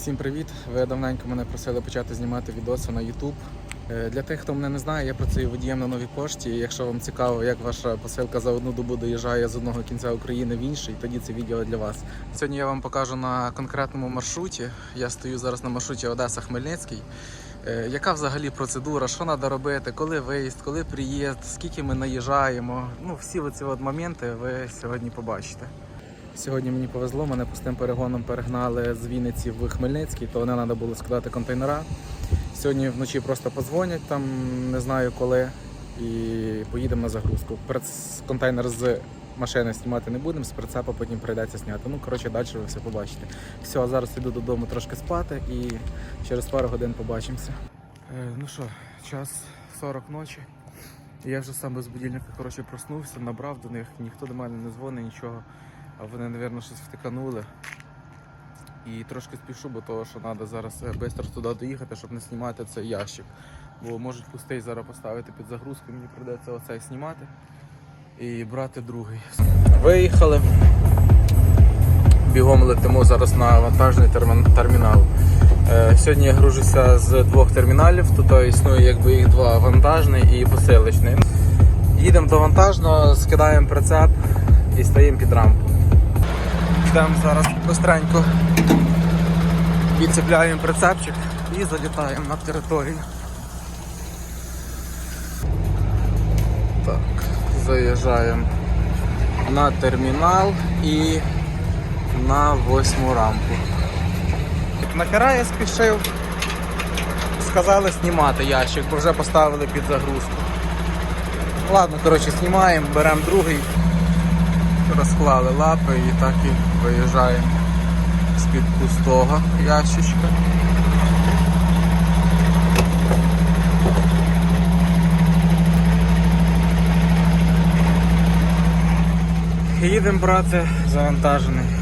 Всім привіт! Ви давненько мене просили почати знімати відоси на YouTube. Е, Для тих, хто мене не знає, я працюю водієм на новій пошті. Якщо вам цікаво, як ваша посилка за одну добу доїжджає з одного кінця України в інший, тоді це відео для вас. Сьогодні я вам покажу на конкретному маршруті. Я стою зараз на маршруті Одеса Хмельницький. Е, Яка взагалі процедура, що треба робити, коли виїзд, коли приїзд, скільки ми наїжджаємо. Ну, всі оці от моменти ви сьогодні побачите. Сьогодні мені повезло, мене пустим перегоном перегнали з Вінниці в Хмельницький, то не треба було складати контейнера. Сьогодні вночі просто подзвонять, там не знаю коли, і поїдемо на загрузку. Контейнер з машини знімати не будемо, з прицепа потім прийдеться зняти. Ну, коротше, далі ви все побачите. Все, зараз іду додому трошки спати і через пару годин побачимося. Е, ну що, час 40 ночі. Я вже сам без будильника коротше, проснувся, набрав до них, ніхто до мене не дзвонить, нічого. Вони, мабуть, щось втиканули. І трошки спішу, бо того, що треба зараз швидко туди доїхати, щоб не знімати цей ящик. Бо можуть пустий зараз поставити під загрузку, мені прийдеться оцей знімати і брати другий. Виїхали. Бігом летимо зараз на вантажний термінал. Е, Сьогодні я гружуся з двох терміналів. Тут е, існує якби їх два вантажний і посилочний. Їдемо до вантажного, скидаємо прицеп і стаємо під рампу. Йдемо зараз быстренько відцепляємо прицепчик і залітаємо на територію. Так, заїжджаємо на термінал і на восьму рампу. Нахера я спішив. Сказали знімати ящик, бо вже поставили під загрузку. Ладно, коротше, знімаємо, беремо другий, розклали лапи і так і виїжджаємо з-під пустого ящичка. Їдемо брати завантажений.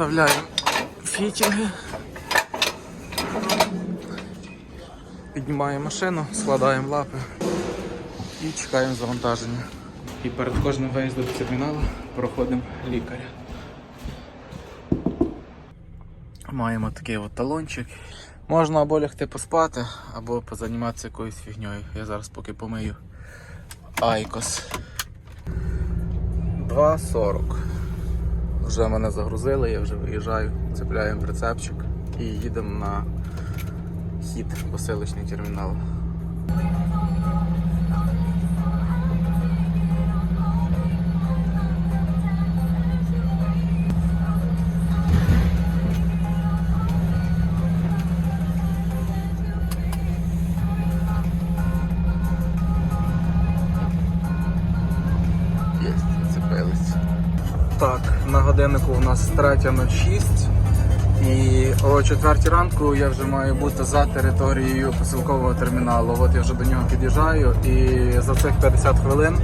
Так, фітінги. Піднімаємо машину, складаємо лапи і чекаємо завантаження. І перед кожним виїздом до терміналу проходимо лікаря. Маємо такий от талончик. Можна або лягти поспати, або позаніматися якоюсь фігньою. Я зараз поки помию Айкос. 2.40. Вже мене загрузили, я вже виїжджаю, цепляємо прицепчик і їдемо на хід посилочний термінал. Годиннику у нас 3.06 і о 4 ранку я вже маю бути за територією посилкового терміналу. От я вже до нього під'їжджаю і за цих 50 хвилин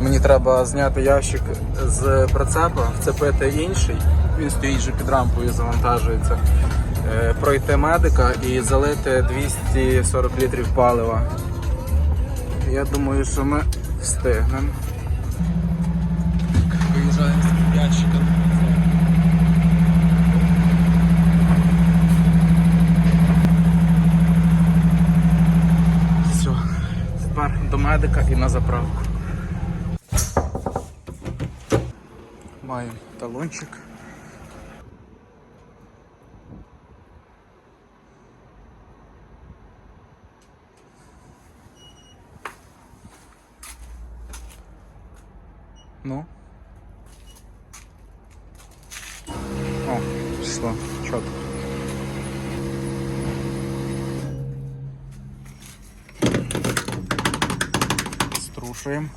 мені треба зняти ящик з прицепа, вцепити інший, він стоїть вже під рампою, завантажується, е, пройти медика і залити 240 літрів палива. Я думаю, що ми встигнемо. Виїжджаємо з ящиком. Все, тепер медика і на заправку. Маємо талончик. Струшуємо.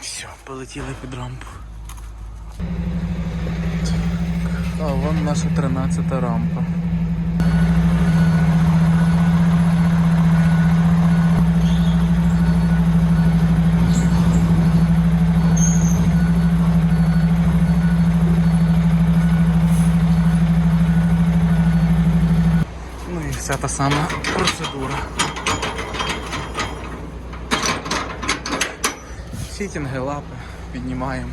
Все, полетіли під рампу. А вон наша 13 рампа. Вся та сама процедура. Фітінги, лапи піднімаємо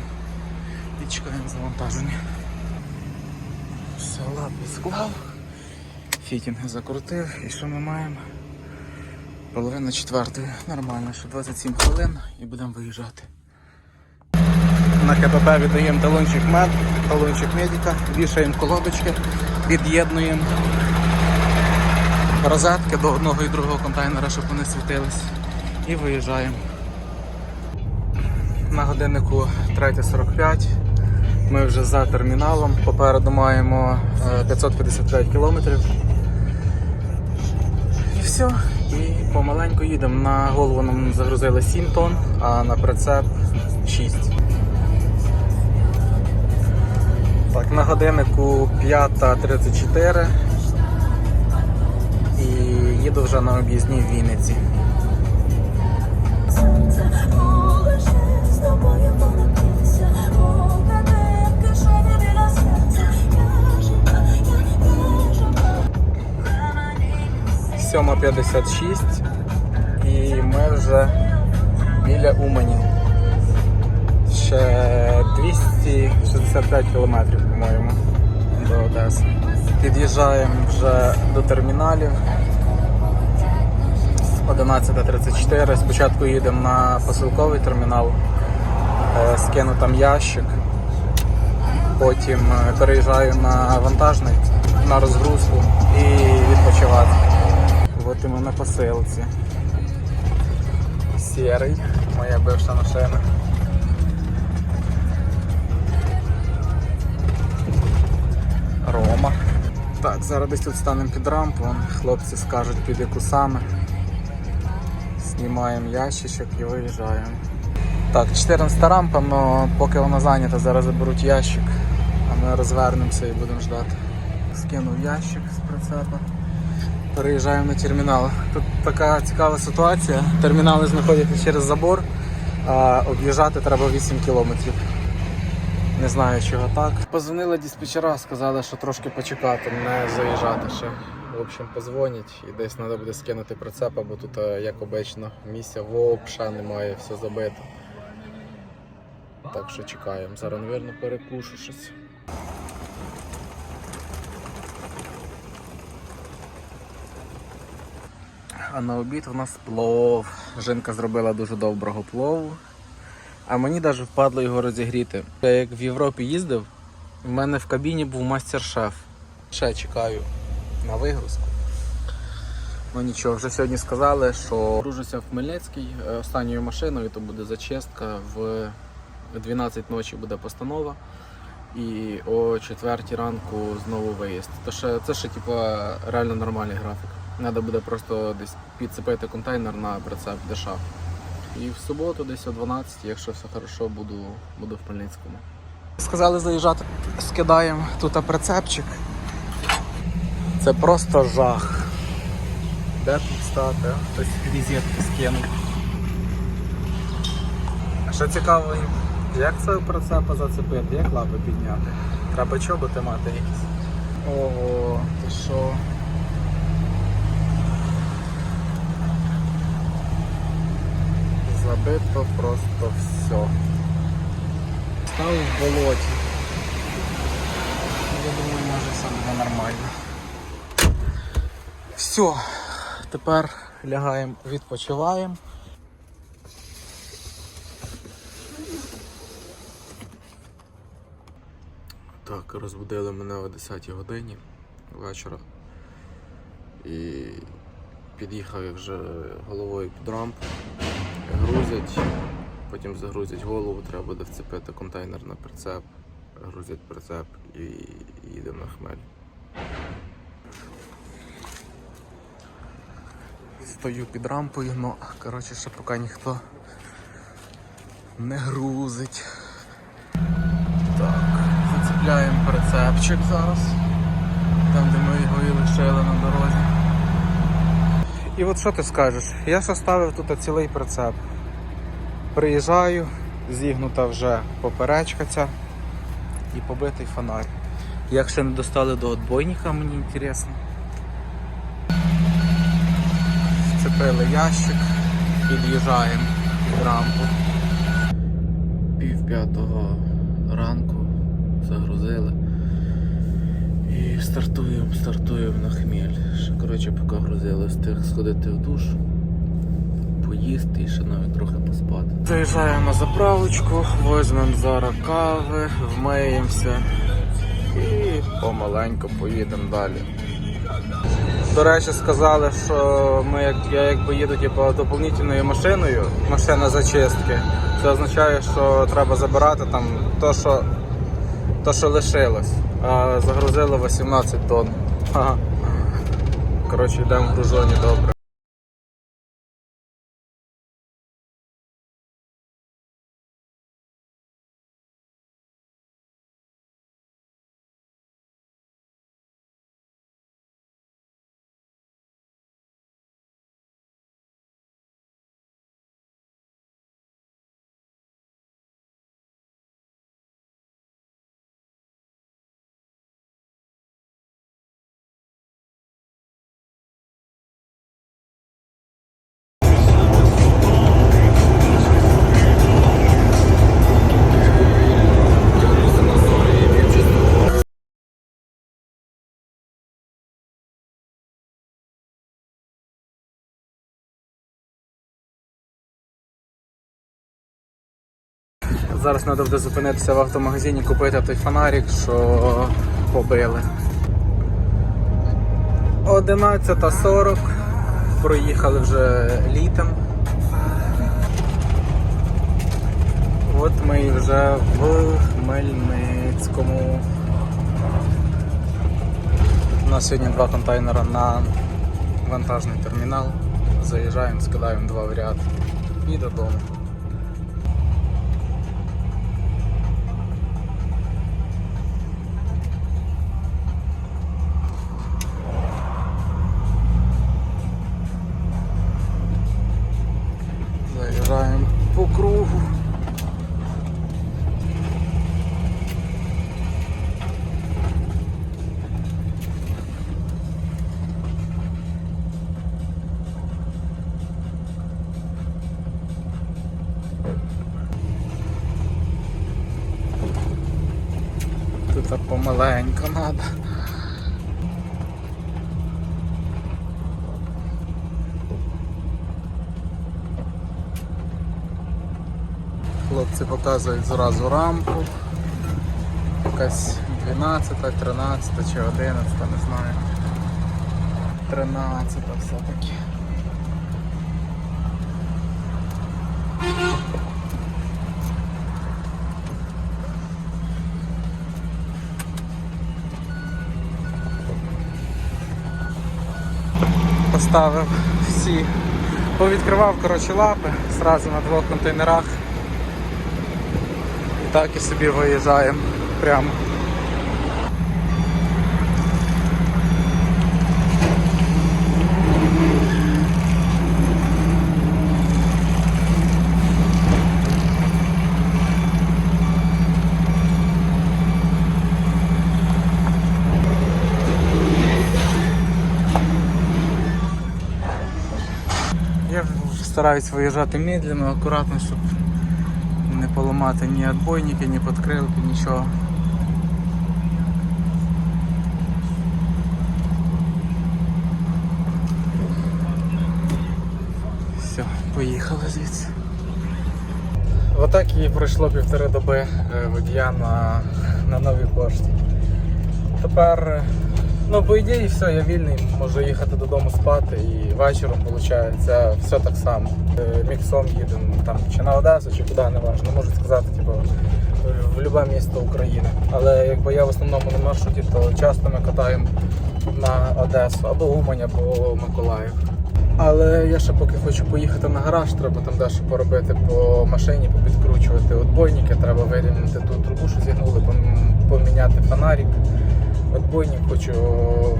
і чекаємо завантаження. Все, лапи склав, фітінги закрутив і що ми маємо? Половина четвертої. Нормально, що 27 хвилин і будемо виїжджати. На КПП віддаємо талончик мед, талончик медика, вішаємо колодочки, під'єднуємо розетки до одного і другого контейнера, щоб вони світились. І виїжджаємо. На годиннику 3.45. Ми вже за терміналом. Попереду маємо е, 555 кілометрів. І все. І помаленьку їдемо. На голову нам загрузили 7 тонн, а на прицеп 6. Так, на годиннику 5.34 і їду вже на об'їзній в Вінниці. Жива. 7.56 і ми вже біля Умані. Ще 265 кілометрів, по-моєму, до Одеси. Під'їжджаємо вже до терміналів. 11.34. Спочатку їдемо на посилковий термінал, е, скину там ящик. Потім е, переїжджаю на вантажний, на розгрузку і відпочивати. От і ми на посилці. Сірий, моя бивша машина. Рома. Так, зараз десь тут станемо під рампу, хлопці скажуть під яку саме. Знімаємо ящичок і виїжджаємо. Так, 14 рампа, але поки вона зайнята, зараз заберуть ящик, а ми розвернемося і будемо ждати. Скинув ящик з прицепа. Переїжджаємо на термінал. Тут така цікава ситуація. Термінали знаходяться через забор, а об'їжджати треба 8 кілометрів. Не знаю, чого так. Позвонили диспетчера, сказали, що трошки почекати, не заїжджати ще. В общем, позвонять і десь треба буде скинути прицеп, бо тут, е, як обично, місця взагалі немає, все забито. Так що чекаємо. Зараз, мабуть, перекушу щось. А на обід у нас плов. Жінка зробила дуже доброго плову. А мені навіть впадло його розігріти. Я як в Європі їздив, в мене в кабіні був мастер-шеф. Ще чекаю на вигрузку. Ну нічого, вже сьогодні сказали, що дружуся в Хмельницький е, останньою машиною, то буде зачистка. В 12 ночі буде постанова. І о 4 ранку знову виїзд. То ще, це ще типа, реально нормальний графік. Треба буде просто десь підцепити контейнер на прицеп дешав. І в суботу, десь о 12, якщо все хорошо, буду, буду в Хмельницькому. Сказали заїжджати, скидаємо тут прицепчик. Це просто жах. Де тут стати? Хтось візитки скинув. А Що цікаво, як це прицепа зацепити, як лапи підняти? Треба чоботи мати якісь. Ого, ти що? Забито просто все. Став в болоті. Я думаю, може все буде нормально. Все, тепер лягаємо, відпочиваємо. Так, розбудили мене о 10 годині вечора. І під'їхав я вже головою під рампу. Грузять, потім загрузять голову, треба буде вцепити контейнер на прицеп грузять прицеп і їдемо на хмель. Стою під рампою, ну коротше ще поки ніхто не грузить. Так, зацепляємо прицепчик зараз. Там, де ми його і лишили на дорозі. І от що ти скажеш? Я ж оставив тут цілий прицеп. Приїжджаю, зігнута вже поперечка ця і побитий фонарь. Як ще не достали до отбойника, мені інтересно. Вцепили ящик, під'їжджаємо під рампу. Пів п'ятого ранку загрузили. І стартуємо, стартуємо на хміль. Ще, коротше, поки грузили, встиг сходити в душ, поїсти і ще навіть трохи поспати. Заїжджаємо на заправочку, візьмемо зараз кави, вмиємося і помаленьку поїдемо далі. До речі, сказали, що ми як я якби їду типу, доповнительною машиною, машина зачистки. Це означає, що треба забирати там то, що, то, що лишилось. А загрузили 18 тонн. Ага. Коротше, йдемо в гружоні добре. Зараз треба буде зупинитися в автомагазині, купити той фонарик, що побили. 11.40. Проїхали вже літом. От ми вже в Хмельницькому. У нас сьогодні два контейнера на вантажний термінал. Заїжджаємо, скидаємо два в ряд і додому. Хлопці показують зразу рампу. Якась 12, 13 чи 11, не знаю. 13 все-таки. Поставив всі, повідкривав коротше лапи зразу на двох контейнерах. Так і собі виїжджаємо прямо. Я стараюсь виїжджати медленно, акуратно, щоб поламати ні отбойники, ні подкрилки, нічого. Все, поїхали звідси. Отак і пройшло півтори доби е, водія на, на новій пошті. Тепер, е, ну, по ідеї, все, я вільний, можу їхати додому спати і вечором, виходить, все так само. Е, Міксом їдемо там чи на Одесу, чи куди, не важливо. Можу сказати, типу, в любе місто України. Але якби я в основному на маршруті, то часто ми катаємо на Одесу або Умань, або Миколаїв. Але я ще поки хочу поїхати на гараж, треба там дещо поробити по машині, попідкручувати отбойники, треба вирівняти ту трубу, що зігнули, поміняти фонарик. Отбойник хочу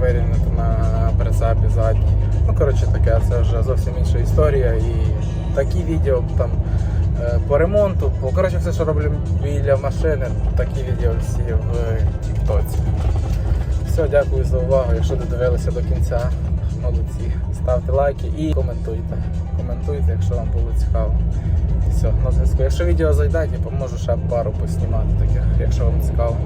вирівняти на прицепі задній. Ну, коротше таке, це вже зовсім інша історія. І такі відео там е, по ремонту, по коротше, все, що роблю біля машини, такі відео всі в Тіктоці. Все, дякую за увагу. Якщо додивилися до кінця, молодці. Ставте лайки і коментуйте. Коментуйте, якщо вам було цікаво. І все, на зв'язку. Якщо відео зайде, я поможу ще пару поснімати таких, якщо вам цікаво.